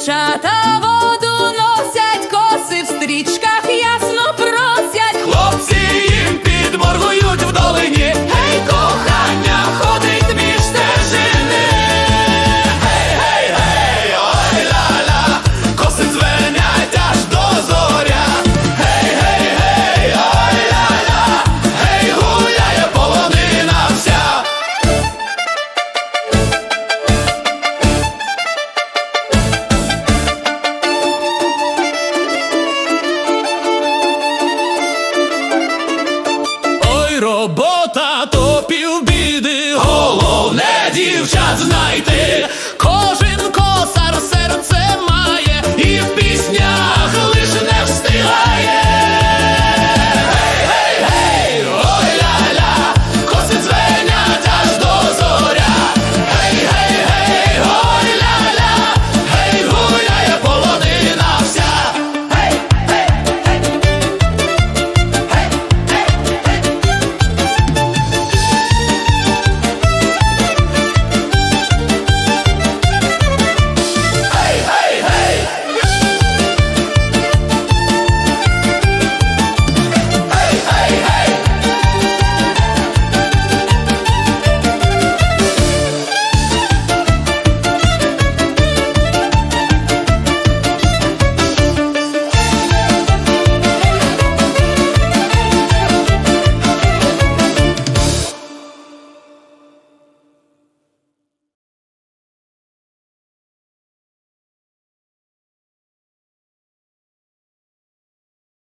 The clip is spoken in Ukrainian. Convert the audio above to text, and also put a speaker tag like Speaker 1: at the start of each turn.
Speaker 1: дівчата. Робота, то півбіди. Головне дівчат знайти,